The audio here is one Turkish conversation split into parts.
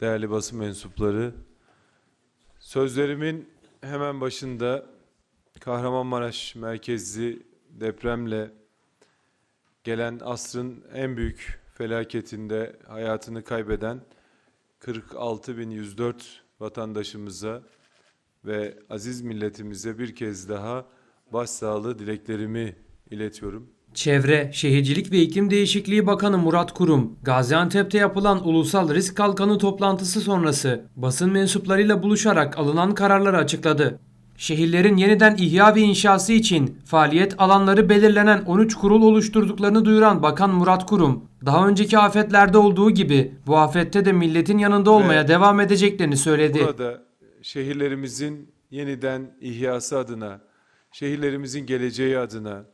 değerli basın mensupları. Sözlerimin hemen başında Kahramanmaraş merkezli depremle gelen asrın en büyük felaketinde hayatını kaybeden 46.104 vatandaşımıza ve aziz milletimize bir kez daha başsağlığı dileklerimi iletiyorum. Çevre, Şehircilik ve İklim Değişikliği Bakanı Murat Kurum, Gaziantep'te yapılan Ulusal Risk Kalkanı toplantısı sonrası basın mensuplarıyla buluşarak alınan kararları açıkladı. Şehirlerin yeniden ihya ve inşası için faaliyet alanları belirlenen 13 kurul oluşturduklarını duyuran Bakan Murat Kurum, daha önceki afetlerde olduğu gibi bu afette de milletin yanında olmaya Ve devam edeceklerini söyledi. Burada şehirlerimizin yeniden ihyası adına, şehirlerimizin geleceği adına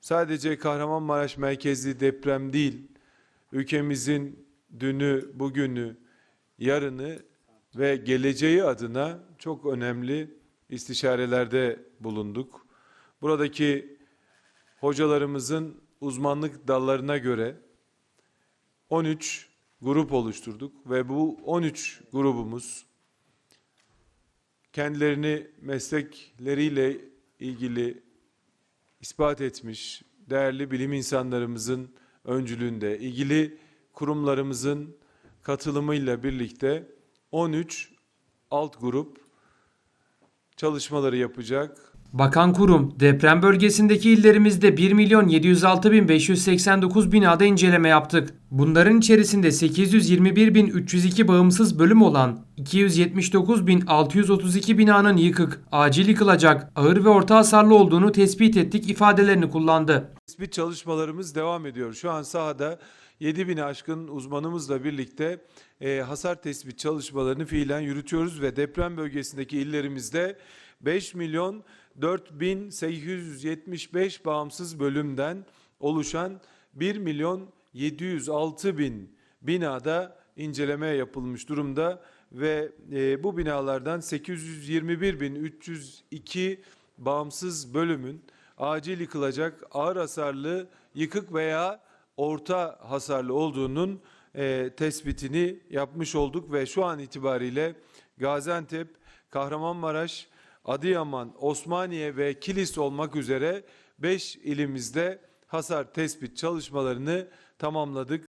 sadece Kahramanmaraş merkezli deprem değil, ülkemizin dünü, bugünü, yarını ve geleceği adına çok önemli istişarelerde bulunduk. Buradaki hocalarımızın uzmanlık dallarına göre 13 grup oluşturduk ve bu 13 grubumuz kendilerini meslekleriyle ilgili ispat etmiş değerli bilim insanlarımızın öncülüğünde ilgili kurumlarımızın katılımıyla birlikte 13 alt grup çalışmaları yapacak. Bakan Kurum, deprem bölgesindeki illerimizde 1 milyon 706 bin 589 binada inceleme yaptık. Bunların içerisinde 821 bin 302 bağımsız bölüm olan 279 bin 632 binanın yıkık, acil yıkılacak, ağır ve orta hasarlı olduğunu tespit ettik ifadelerini kullandı. Tespit çalışmalarımız devam ediyor. Şu an sahada 7 bin aşkın uzmanımızla birlikte e, hasar tespit çalışmalarını fiilen yürütüyoruz ve deprem bölgesindeki illerimizde 5 milyon 4875 bağımsız bölümden oluşan 1 milyon 706 bin binada inceleme yapılmış durumda ve e, bu binalardan 821 bin 302 bağımsız bölümün acil yıkılacak ağır hasarlı yıkık veya orta hasarlı olduğunun e, tespitini yapmış olduk ve şu an itibariyle Gaziantep, Kahramanmaraş, Adıyaman, Osmaniye ve Kilis olmak üzere 5 ilimizde hasar tespit çalışmalarını tamamladık.